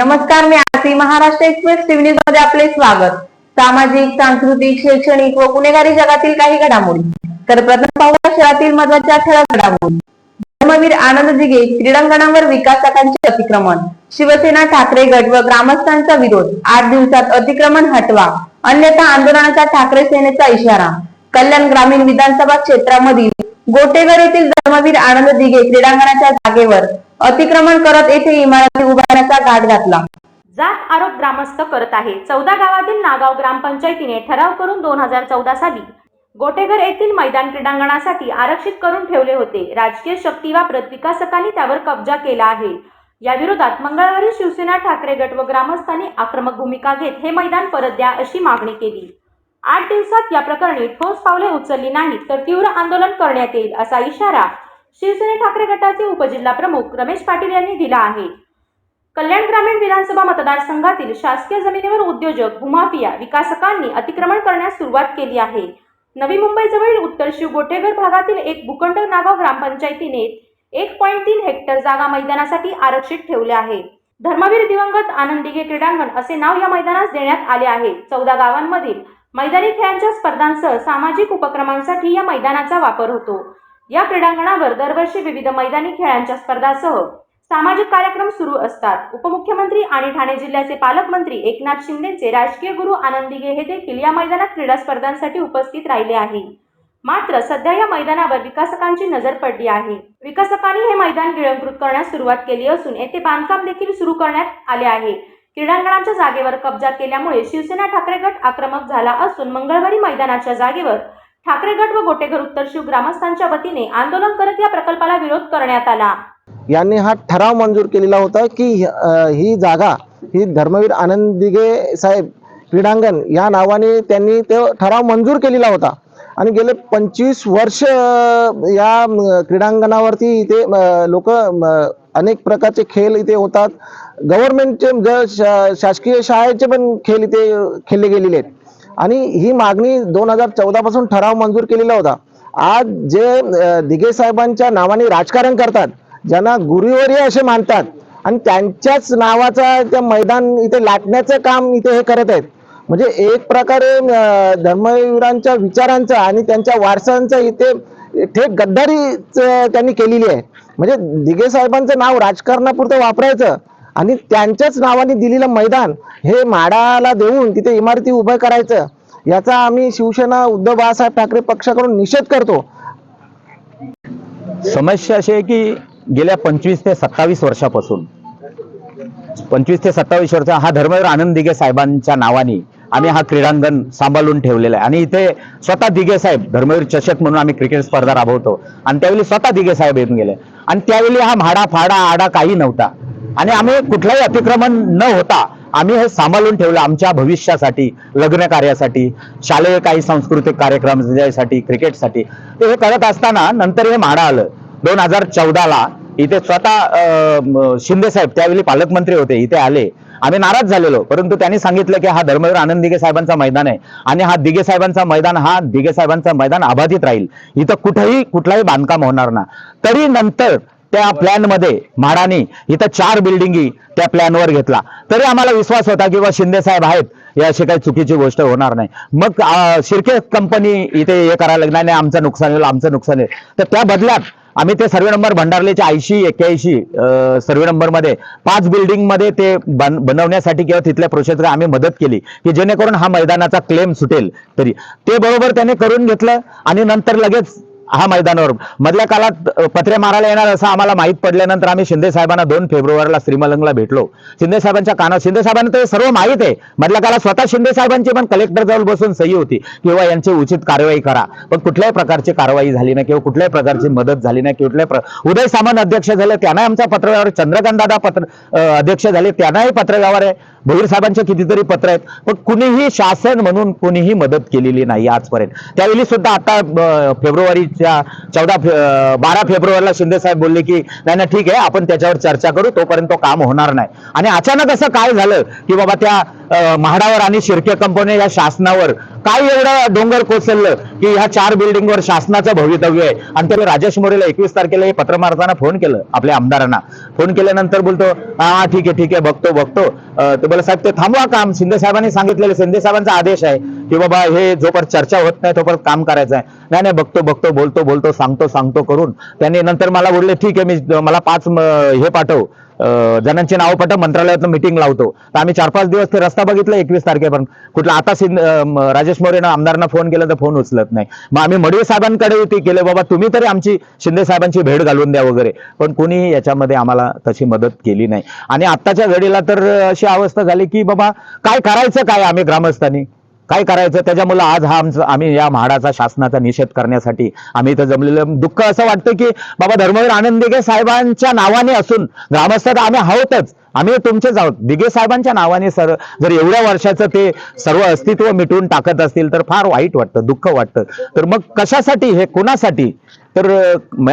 नमस्कार मी Aarti Maharashtra express TV न्यूजमध्ये आपले स्वागत. सामाजिक सांस्कृतिक शैक्षणिक व गुन्हेगारी जगातील काही घडामोडी. तर प्रथम पाहूया शहरातील महत्त्वाच्या ठळक घडामोडी. धर्मवीर आनंद दिघे क्रीडांगणावर विकासकांचे अतिक्रमण. शिवसेना ठाकरे गट व ग्रामस्थांचा विरोध. आठ दिवसात अतिक्रमण हटवा. अन्यथा आंदोलनाचा ठाकरे सेनेचा इशारा. कल्याण ग्रामीण विधानसभा क्षेत्रामधील गोटेघर येथील धर्मवीर आनंद दिघे क्रीडांगणाच्या जागेवर अतिक्रमण करत येथे इमारती उभारण्याचा घाट घातला. जात आरोप ग्रामस्थ करत आहे. चौदा गावातील नागाव ग्रामपंचायतीने ठराव करून दोन हजार चौदा साली गोटेघर येथील मैदान क्रीडांगणासाठी आरक्षित करून ठेवले होते. राजकीय शक्ती वापरत विकासकांनी त्यावर कब्जा केला आहे. या विरोधात मंगळवारी शिवसेना ठाकरे गट व ग्रामस्थांनी आक्रमक भूमिका घेत हे मैदान परत द्या अशी मागणी केली. आठ दिवसात या प्रकरणी ठोस पावले उचलली नाहीत तर तीव्र आंदोलन करण्यात येईल असा इशारा शिवसेना ठाकरे गटाचे उपजिल्हा प्रमुख रमेश पाटील यांनी दिला आहे. कल्याण ग्रामीण विधानसभा मतदारसंघातील शासकीय जमिनीवर उद्योजक भूमाफिया विकासकांनी अतिक्रमण करण्यास सुरुवात केली आहे. नवी मुंबईजवळील उत्तर शिव गोटेघर भागातील एक भूखंड नागाव ग्रामपंचायतीने एक पॉईंट तीन हेक्टर जागा मैदानासाठी आरक्षित ठेवले आहे. धर्मवीर दिवंगत आनंदिगे क्रीडांगण असे नाव या मैदानास देण्यात आले आहे. चौदा गावांमधील मैदानी खेळांच्या स्पर्धांसह सामाजिक उपक्रमांसाठी या मैदानाचा वापर होतो. या क्रीडांगणावर दरवर्षी विविध मैदानी खेळांच्या स्पर्धासह सामाजिक कार्यक्रम सुरू असतात. उपमुख्यमंत्री आणि ठाणे जिल्ह्याचे पालकमंत्री एकनाथ शिंदेचे राजकीय गुरु आनंदिगे हे देखील या मैदानात क्रीडा स्पर्धांसाठी उपस्थित राहिले आहे. मात्र सध्या या मैदानावर विकासकांची नजर पडली आहे. विकासकांनी हे मैदान गिळंकृत करण्यास सुरुवात केली असून येथे बांधकाम देखील सुरू करण्यात आले आहे. क्रीडांगणाच्या जागेवर कब्जा केल्यामुळे शिवसेना ठाकरे गट आक्रमक झाला असून मंगळवारी मैदानाच्या जागेवर ठाकरे गट व गोटेघर उत्तर शिव ग्रामस्थांच्या वतीने आंदोलन करत या प्रकल्पाला विरोध करण्यात आला. यांनी हा ठराव मंजूर केलेला होता की ही जागा ही धर्मवीर आनंद दिघे साहेब क्रीडांगण या नावाने त्यांनी तो ठराव मंजूर केलेला होता. आणि गेले पंचवीस वर्ष या क्रीडांगणावरती इथे लोक अनेक प्रकारचे खेळ इथे होतात. गव्हर्नमेंटचे ज शासकीय शाळेचे पण खेळ इथे खेळले गेलेले आहेत. आणि ही मागणी दोन हजार चौदा पासून ठराव मंजूर केलेला होता. आज जे दिघे साहेबांच्या नावाने राजकारण करतात ज्यांना गुरुवर्य असे मानतात आणि त्यांच्याच नावाचा त्या मैदान इथे लाटण्याचं काम इथे हे करत आहेत. म्हणजे एक प्रकारे धर्मवीरांच्या विचारांचा आणि त्यांच्या वारसांचा इथे थेट गद्दारी त्यांनी केलेली आहे. म्हणजे दिघे साहेबांचं नाव राजकारणापुरतं वापरायचं आणि त्यांच्याच नावाने दिलेलं मैदान हे माडाला देऊन तिथे इमारती उभं करायचं याचा आम्ही शिवसेना उद्धव बाळासाहेब ठाकरे पक्षाकडून निषेध करतो. समस्या अशी आहे की गेल्या पंचवीस ते सत्तावीस वर्षापासून पंचवीस ते सत्तावीस वर्ष हा धर्मवीर आनंद दिघे साहेबांच्या नावाने आम्ही हा क्रीडांगण सांभाळून ठेवलेला आहे. आणि इथे स्वतः दिघे साहेब धर्मवीर चषक म्हणून आम्ही क्रिकेट स्पर्धा राबवतो. आणि त्यावेळी स्वतः दिघे साहेब येऊन गेले. आणि त्यावेळी हा म्हाडा फाडा आडा काही नव्हता. आणि आम्ही कुठलाही अतिक्रमण न होता आम्ही हे सांभाळून ठेवलं आमच्या भविष्यासाठी लग्न कार्यासाठी शालेय काही सांस्कृतिक कार्यक्रमसाठी क्रिकेटसाठी. ते हे करत असताना नंतर हे म्हाडा आलं. दोन हजार चौदाला इथे स्वतः शिंदे साहेब त्यावेळी पालकमंत्री होते इथे आले. आम्ही नाराज झालेलो परंतु त्यांनी सांगितलं की हा धर्मवीर आनंद दिगे साहेबांचा मैदान आहे आणि हा दिगे साहेबांचा मैदान हा दिगे साहेबांचा मैदान अबाधित राहील. इथं कुठेही कुठलाही बांधकाम होणार ना. तरी नंतर त्या प्लॅनमध्ये म्हाडाने इथं चार बिल्डिंगी त्या प्लॅनवर घेतला. तरी आम्हाला विश्वास होता की बा शिंदे साहेब आहेत या अशी काही चुकीची गोष्ट होणार नाही. मग शिर्के कंपनी इथे हे करायला लागली, नाही आमचं नुकसान होईल आमचं नुकसान होईल तर त्या बदल्यात आम्ही ते सर्वे नंबर भंडारलेच्या ऐंशी एक्क्याऐंशी सर्वे नंबरमध्ये पाच बिल्डिंगमध्ये ते बन बनवण्यासाठी किंवा तिथल्या प्रोसेसला आम्ही मदत केली की जेणेकरून हा मैदानाचा क्लेम सुटेल तरी. ते बरोबर त्याने करून घेतलं आणि नंतर लगेच हा मैदानावर. मधल्या काळात पत्रे मारायला येणार असं आम्हाला माहीत पडल्यानंतर आम्ही शिंदे साहेबांना दोन फेब्रुवारीला श्रीमलंगला भेटलो. शिंदे साहेबांच्या कानात शिंदे साहेबांना ते सर्व माहीत आहे. मधल्या काळात स्वतः शिंदे साहेबांची पण कलेक्टर जवळ बसून सही होती. किंवा यांची उचित कारवाई करा. पण कुठल्याही प्रकारची कारवाई झाली नाही किंवा कुठल्याही प्रकारची मदत झाली नाही. कुठल्याही प्र... उदय सामंत अध्यक्ष झाले त्यांनाही आमचा पत्रव्यवहार आहे. चंद्रकांत दादा पत्र अध्यक्ष झाले त्यांनाही पत्रव्यवहार आहे. भोईर साहेबांचे कितीतरी पत्र आहेत. पण कुणीही शासन म्हणून कुणीही मदत केलेली नाही आजपर्यंत. त्यावेळी सुद्धा आता फेब्रुवारी त्या चौदा बारा फेब्रुवारीला शिंदे साहेब बोलले की नाही ना ठीक आहे आपण त्याच्यावर चर्चा करू तोपर्यंत तो काम होणार नाही. आणि अचानक असं काय झालं की बाबा त्या महाडावर म्हाडावर आणि शिर्के कंपनी या शासनावर काय एवढं डोंगर कोसळलं की ह्या चार बिल्डिंगवर शासनाचं भवितव्य आहे? आणि त्याला राजेश मोरेला एकवीस तारखेला हे पत्र मारताना फोन केलं आपल्या आमदारांना. फोन केल्यानंतर बोलतो हा ठीक आहे ठीक आहे बघतो बघतो. ते बोला साहेब ते थांबवा काम. शिंदे साहेबांनी सांगितलेलं शिंदे साहेबांचा आदेश आहे की बाबा हे जोपर्यंत चर्चा होत नाही तोपर्यंत काम करायचं आहे. नाही नाही बघतो बघतो बोलतो बोलतो सांगतो सांगतो करून. त्यांनी नंतर मला बोलले ठीक आहे मी मला पाच हे पाठव. जणांची नाव पाठव मंत्रालयात मिटिंग लावतो. तर आम्ही चार पाच दिवस ते रस्ता बघितला एकवीस तारखेपर्यंत. कुठला आता सिंध राजेश मोरेनं आमदारांना फोन केला तर फोन उचलत नाही. मग आम्ही मडवे साहेबांकडे ते केले बाबा तुम्ही तरी आमची शिंदे साहेबांची भेट घालून द्या वगैरे. पण कोणीही याच्यामध्ये आम्हाला तशी मदत केली नाही. आणि आत्ताच्या घडीला तर अशी अवस्था झाली की बाबा काय करायचं काय आम्ही ग्रामस्थांनी? काय करायचं? त्याच्यामुळे आज हा आमचा आम्ही या म्हाडाचा शासनाचा निषेध करण्यासाठी आम्ही इथं जमलेलं दुःख असं वाटतं की बाबा धर्मवीर आनंद दिघे साहेबांच्या नावाने असून ग्रामस्थात आम्ही आहोतच. आम्ही तुमचेच आहोत. दिघे साहेबांच्या नावाने सर जर एवढ्या वर्षाचं ते सर्व अस्तित्व मिटवून टाकत असतील तर फार वाईट वाटतं दुःख वाटतं. तर मग कशासाठी हे? कोणासाठी? तर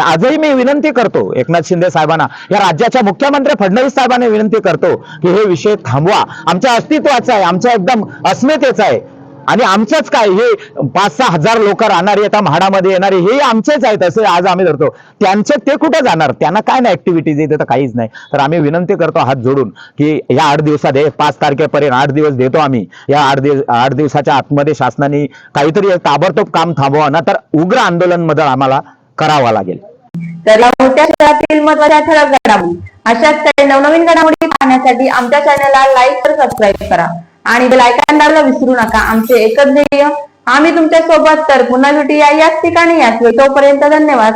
आजही मी विनंती करतो एकनाथ शिंदे साहेबांना या राज्याच्या मुख्यमंत्री फडणवीस साहेबांना विनंती करतो की हे विषय थांबवा. आमच्या अस्तित्वाचा आहे. आमच्या एकदम अस्मितेचा आहे. आणि आमचंच काय हे पाच सहा हजार लोक राहणारे आता म्हाडामध्ये येणारे हे आमचेच आहेत असं आज आम्ही धरतो. त्यांचे ते कुठे जाणार? त्यांना काय नाही ऍक्टिव्हिटीज येते तर काहीच नाही. तर आम्ही विनंती करतो हात जोडून की या आठ दिवसात हे पाच तारखेपर्यंत आठ दिवस देतो आम्ही. या आठ दिवस आठ दिवसाच्या आतमध्ये शासनाने काहीतरी ताबडतोब काम थांबवा ना तर उग्र आंदोलनमध्ये आम्हाला करावा लागेल. तर लाहोरच्या शहरातील महत्त्वाच्या ठळक घडामोडी? अशाच नवनवीन घडामोडी पाहण्यासाठी आमच्या चॅनलला लाईक तर सबस्क्राईब करा. आणि बेल आयकॉन दाबायला विसरू नका. आमचे एकच ध्येय आम्ही तुमच्यासोबत तर पुन्हा भेटूया याच ठिकाणी याच तोपर्यंत धन्यवाद.